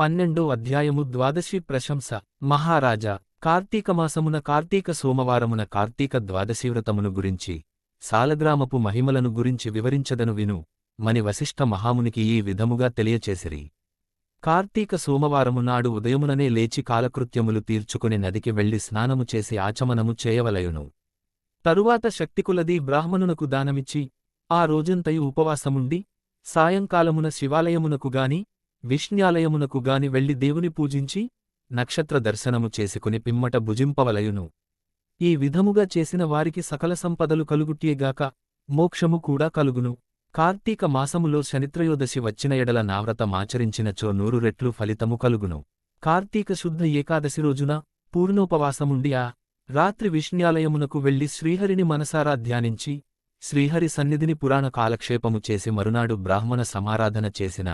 పన్నెండో అధ్యాయము ద్వాదశి ప్రశంస. మహారాజా కార్తీకమాసమున కార్తీక సోమవారమున కార్తీక ద్వాదశీవ్రతమును గురించి సాలగ్రామపు మహిమలను గురించి వివరించదను విను. మని వశిష్ఠ మహామునికి ఈ విధముగా తెలియచేసిరి. కార్తీక సోమవారము నాడు ఉదయముననే లేచి కాలకృత్యములు తీర్చుకుని నదికి వెళ్ళి స్నానము చేసి ఆచమనము చేయవలయును. తరువాత శక్తికులది బ్రాహ్మణునకు దానమిచ్చి ఆ రోజంతయు ఉపవాసముండి సాయంకాలమున శివాలయమునకుగాని విష్ణ్యాలయమునకు గాని వెళ్ళి దేవుని పూజించి నక్షత్ర దర్శనము చేసుకుని పిమ్మట భుజింపవలయును. ఈ విధముగా చేసిన వారికి సకల సంపదలు కలుగుట్యేగాక మోక్షము కూడా కలుగును. కార్తీక మాసములో శనిత్రయోదశి వచ్చిన ఎడల నావ్రతమాచరించినచో నూరు రెట్లు ఫలితము కలుగును. కార్తీక శుద్ధ ఏకాదశి రోజున పూర్ణోపవాసముండి ఆ రాత్రి విష్ణ్యాలయమునకు వెళ్ళి శ్రీహరిని మనసారా ధ్యానించి శ్రీహరి సన్నిధిని పురాణ కాలక్షేపము చేసి మరునాడు బ్రాహ్మణ సమారాధన చేసిన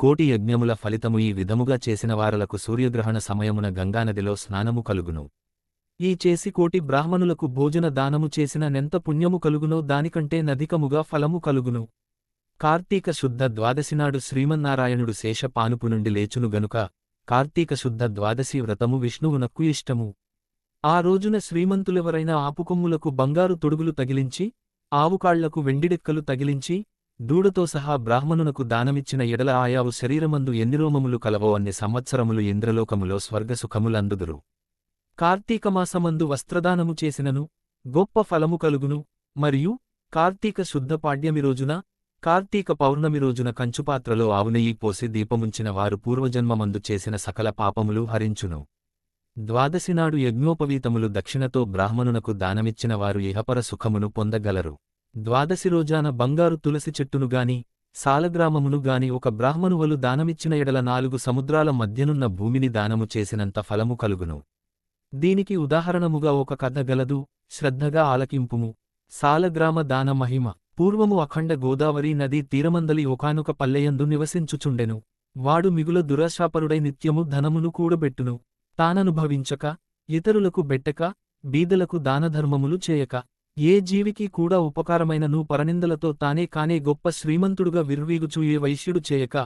కోటి యజ్ఞముల ఫలితము ఈ విధముగా చేసిన వారలకు సూర్యగ్రహణ సమయమున గంగానదిలో స్నానము కలుగును. ఈ చేసి కోటి బ్రాహ్మణులకు భోజన దానము చేసిన నెంత పుణ్యము కలుగునో దానికంటే నధికముగా ఫలము కలుగును. కార్తీక శుద్ధ ద్వాదశినాడు శ్రీమన్నారాయణుడు శేషపానుపు నుండి లేచును గనుక కార్తీక శుద్ధ ద్వాదశి వ్రతము విష్ణువునక్కు ఇష్టము. ఆ రోజున శ్రీమంతులెవరైనా ఆపుకొమ్ములకు బంగారు తొడుగులు తగిలించి ఆవుకాళ్ళకు వెండిడెక్కలు తగిలించి దూడతో సహా బ్రాహ్మణునకు దానమిచ్చిన ఎడల ఆయావు శరీరమందు ఎన్ని రోమములు కలవో అన్ని సంవత్సరములు ఇంద్రలోకములో స్వర్గసుఖములందుదురు. కార్తీకమాసమందు వస్త్రదానము చేసినను గొప్ప ఫలము కలుగును మరియు కార్తీక శుద్ధ పాడ్యమి రోజున కార్తీక పౌర్ణమి రోజున కంచుపాత్రలో ఆవునెయ్యి పోసి దీపముంచిన వారు పూర్వజన్మమందు చేసిన సకల పాపములు హరించును. ద్వాదశినాడు యజ్ఞోపవీతములు దక్షిణతో బ్రాహ్మణునకు దానమిచ్చిన వారు ఇహపర సుఖమును పొందగలరు. ద్వాదశి రోజాన బంగారు తులసి చెట్టును గాని సాలగ్రామమును గాని ఒక బ్రాహ్మణువలు దానమిచ్చిన ఎడల నాలుగు సముద్రాల మధ్యనున్న భూమిని దానము చేసినంత ఫలము కలుగును. దీనికి ఉదాహరణముగా ఒక కథ గలదు శ్రద్ధగా ఆలకింపుము. సాలగ్రామ దాన మహిమ పూర్వము అఖండ గోదావరి నదీ తీరమందలి ఒకానొక పల్లెయందు నివసించుచుండెను. వాడు మిగుల దురాశాపరుడై నిత్యము ధనమును కూడబెట్టును. తాననుభవించక ఇతరులకు బెట్టక బీదలకు దానధర్మములు చేయక. ఏ జీవికి కూడా ఉపకారమైనను పరనిందలతో తానే కానే గొప్ప శ్రీమంతుడుగా విర్వీగుచు ఏ వైశ్యుడు చేయక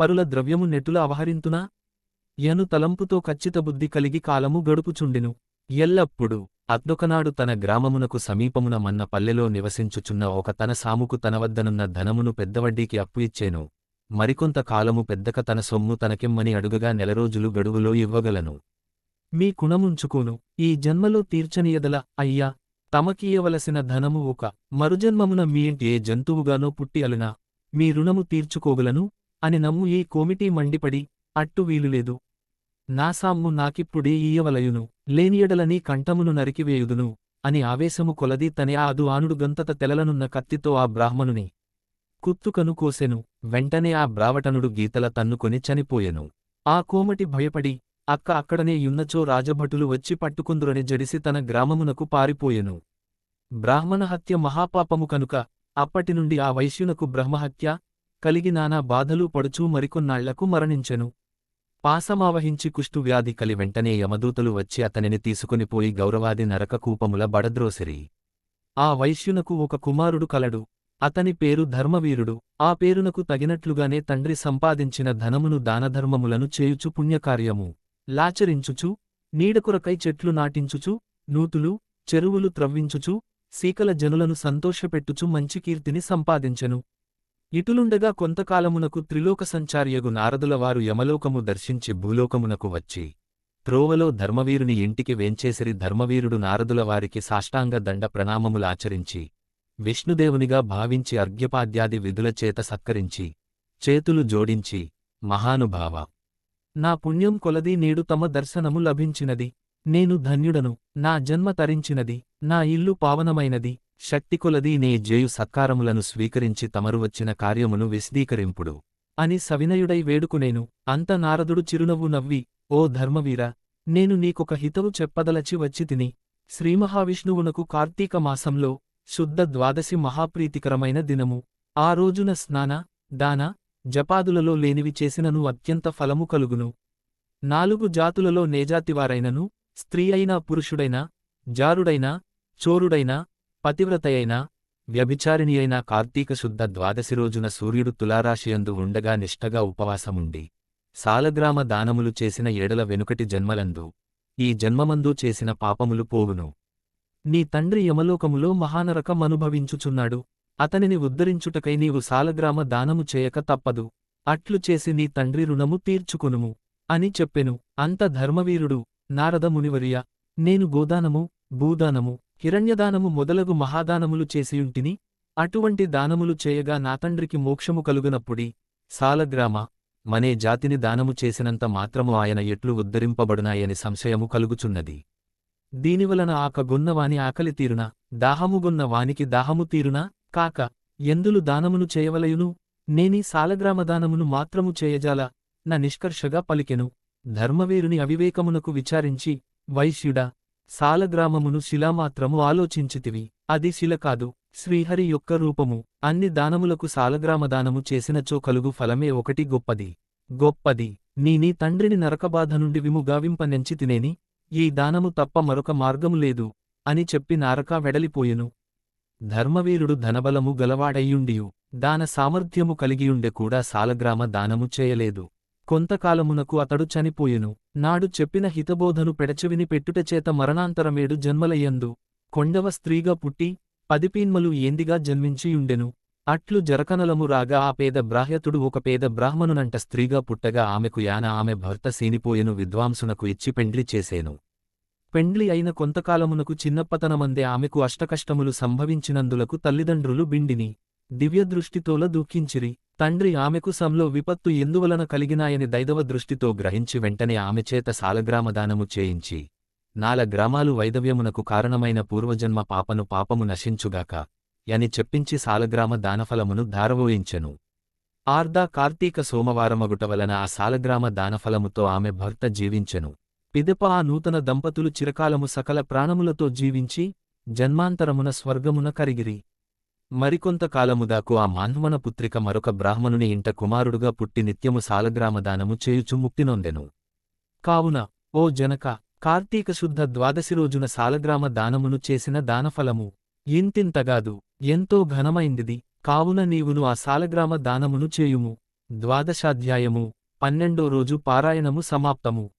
పరుల ద్రవ్యము నెట్టుల అవహరింతునా? యను తలంపుతో కచ్చిత బుద్ధి కలిగి కాలము గడుపుచుండెను. ఎల్లప్పుడు అద్దొకనాడు తన గ్రామమునకు సమీపమున మన్న పల్లెలో నివసించుచున్న ఒక తన సాముకు తన వద్దనున్న ధనమును పెద్దవడ్డీకి అప్పు ఇచ్చేను. మరికొంత కాలము పెద్దక తన సొమ్ము తనకెమ్మని అడుగగా నెలరోజులు గడువులో ఇవ్వగలను. మీ కుణముంచుకోను. ఈ జన్మలో తీర్చనీయదల అయ్యా! తమకియవలసిన ధనము ఒక మరుజన్మమున మీంటి ఏ జంతువుగానో పుట్టి అలునా మీ రుణము తీర్చుకోగలను అని నమ్ము ఈ కోమిటీ మండిపడి అట్టు వీలులేదు. నాసాము నాకిప్పుడే ఈయవలయును లేనియడలని కంఠమును నరికివేయుదును అని ఆవేశము కొలది తనే ఆదు ఆనుడు గంతత తెలలనున్న కత్తితో ఆ బ్రాహ్మణుని కుత్తుకను కోసెను వెంటనే ఆ బ్రావటనుడు గీతల తన్నుకొని చనిపోయెను. ఆ కోమటి భయపడి అక్క అక్కడనే యున్నచో రాజభటులు వచ్చి పట్టుకుందురని జడిసి తన గ్రామమునకు పారిపోయెను. బ్రాహ్మణ హత్య మహాపాపము కనుక అప్పటినుండి ఆ వైశ్యునకు బ్రహ్మహత్య కలిగి నానా బాధలు పడుచూ మరికొన్నాళ్ళకు మరణించెను. పాసమావహించి కుష్ఠువ్యాధి కలి వెంటనే యమదూతలు వచ్చి అతనిని తీసుకునిపోయి గౌరవాది నరకకూపముల బడద్రోసిరి. ఆ వైశ్యునకు ఒక కుమారుడు కలడు. అతని పేరు ధర్మవీరుడు. ఆ పేరునకు తగినట్లుగానే తండ్రి సంపాదించిన ధనమును దానధర్మములను చేయుచు పుణ్యకార్యము. లాచరించుచు నీడకొరకై చెట్లు నాటించుచు నూతులు చెరువులు త్రవ్వించుచు సీకల జనులను సంతోషపెట్టుచు మంచి కీర్తిని సంపాదించెను. ఇటులుండగా కొంతకాలమునకు త్రిలోక సంచార్యగు నారదులవారు యమలోకము దర్శించి భూలోకమునకు వచ్చి త్రోవలో ధర్మవీరుని ఇంటికి వేంచేసిరి ధర్మవీరుడు నారదుల వారికి సాష్టాంగ దండ ప్రణామములాచరించి విష్ణుదేవునిగా భావించి అర్ఘ్యపాద్యాది విధులచేత సత్కరించి చేతులు జోడించి మహానుభావ నా పుణ్యం కొలది నేడు తమ దర్శనము లభించినది. నేను ధన్యుడను నా జన్మ తరించినది నా ఇల్లు పావనమైనది. శక్తికొలది నే జేయు సత్కారములను స్వీకరించి తమరు వచ్చిన కార్యమును విశదీకరింపుడు. అని సవినయుడై వేడుకునేను అంత నారదుడు చిరునవ్వు నవ్వి ఓ ధర్మవీర నేను నీకొక హితవు చెప్పదలచి వచ్చి తిని శ్రీమహావిష్ణువునకు కార్తీక మాసంలో శుద్ధ ద్వాదశి మహాప్రీతికరమైన దినము. ఆ రోజున స్నాన దాన జపాదులలో లేనివి చేసినను అత్యంత ఫలము కలుగును. నాలుగు జాతులలో నేజాతివారైనను స్త్రీ అయినా పురుషుడైనా జారుడైనా చోరుడైనా పతివ్రతయైనా వ్యభిచారిణి అయిన కార్తీక శుద్ధ ద్వాదశి రోజున సూర్యుడు తులారాశియందు ఉండగా నిష్టగా ఉపవాసముండి సాలగ్రామ దానములు చేసిన ఏడల వెనుకటి జన్మలందు ఈ జన్మమందు చేసిన పాపములు పోవును. నీ తండ్రి యమలోకములో మహానరకం అనుభవించుచున్నాడు అతనిని ఉద్ధరించుటకై నీవు సాలగ్రామ దానము చేయక తప్పదు. అట్లు చేసి నీ తండ్రి రుణము తీర్చుకొనుము అని చెప్పెను. అంత ధర్మవీరుడు నారద మునివర్య నేను గోదానము భూదానము హిరణ్యదానము మొదలగు మహాదానములు చేసియుంటిని అటువంటి దానములు చేయగా నా తండ్రికి మోక్షము కలుగునప్పుడి సాలగ్రామ మనే జాతిని దానము చేసినంత మాత్రము ఆయన ఎట్లు ఉద్ధరింపబడునాయని సంశయము కలుగుచున్నది. దీనివలన ఆకగొన్నవాని ఆకలి తీరునా దాహముగొన్న వానికి దాహము తీరునా? కాక ఎందులు దానమును చేయవలయును? నేనీ సాలగ్రామదానమును మాత్రము చేయజాల నా నిష్కర్షగా పలికెను. ధర్మవీరుని అవివేకమునకు విచారించి వైశ్యుడా సాలగ్రామమును శిలామాత్రము ఆలోచించితివి. అది శిల కాదు శ్రీహరి యొక్క రూపము. అన్ని దానములకు సాలగ్రామదానము చేసినచో కలుగు ఫలమే ఒకటి గొప్పది. గొప్పది. నీనీ తండ్రిని నరకబాధ నుండి విముగావింపనెంచి తినేని ఈ దానము తప్ప మరొక మార్గము లేదు అని చెప్పి నారక వెడలిపోయెను. ధర్మవీరుడు ధనబలము గలవాడయ్యుండియు. దాన సామర్థ్యము కలిగియుండె కూడా సాలగ్రామ దానము చేయలేదు. కొంతకాలమునకు అతడు చనిపోయెను. నాడు చెప్పిన హితబోధను పెడచెవిని పెట్టుటచేత మరణాంతరమేడు జన్మలయ్యందు. కొండవ స్త్రీగా పుట్టి పదిపీన్మలు ఏందిగా జన్మించియుండెను. అట్లు జరకనలము రాగా ఆ పేద బ్రాహ్యతుడు ఒక పేద బ్రాహ్మణునంట స్త్రీగా పుట్టగా ఆమెకు యాన ఆమె భర్త సీనిపోయెను విద్వాంసునకు ఇచ్చి పెండ్లి చేసేను. పెండ్లి అయిన కొంతకాలమునకు చిన్నప్పతనమందే ఆమెకు అష్టకష్టములు సంభవించినందులకు తల్లిదండ్రులు బిండిని దివ్యదృష్టితోల దూఖించిరి తండ్రి ఆమెకు సంలో విపత్తు ఎందువలన కలిగినాయని దైదవ దృష్టితో గ్రహించి వెంటనే ఆమె చేత సాలగ్రామదానము చేయించి నాల గ్రామాలు వైదవ్యమునకు కారణమైన పూర్వజన్మ పాపను పాపము నశించుగాక యని చెప్పించి సాలగ్రామ దానఫలమును ధారవోయించెను. ఆర్దా కార్తీక సోమవారమగుట వలన ఆ సాలగ్రామ దానఫలముతో ఆమె భర్త జీవించెను. పిదప ఆ నూతన దంపతులు చిరకాలము సకల ప్రాణములతో జీవించి జన్మాంతరమున స్వర్గమున కరిగిరి. మరికొంతకాలముదాకు ఆ మాన్వన పుత్రిక మరొక బ్రాహ్మణుని ఇంట కుమారుడుగా పుట్టి నిత్యము సాలగ్రామదానము చేయుచు ముక్తినొందెను కావున ఓ జనక కార్తీక శుద్ధ ద్వాదశి రోజున సాలగ్రామ దానమును చేసిన దానఫలము ఇంతింతగాదు ఎంతో ఘనమైందిది. కావున నీవును ఆ సాలగ్రామ దానమును చేయుము. ద్వాదశాధ్యాయము పన్నెండో రోజు పారాయణము సమాప్తము.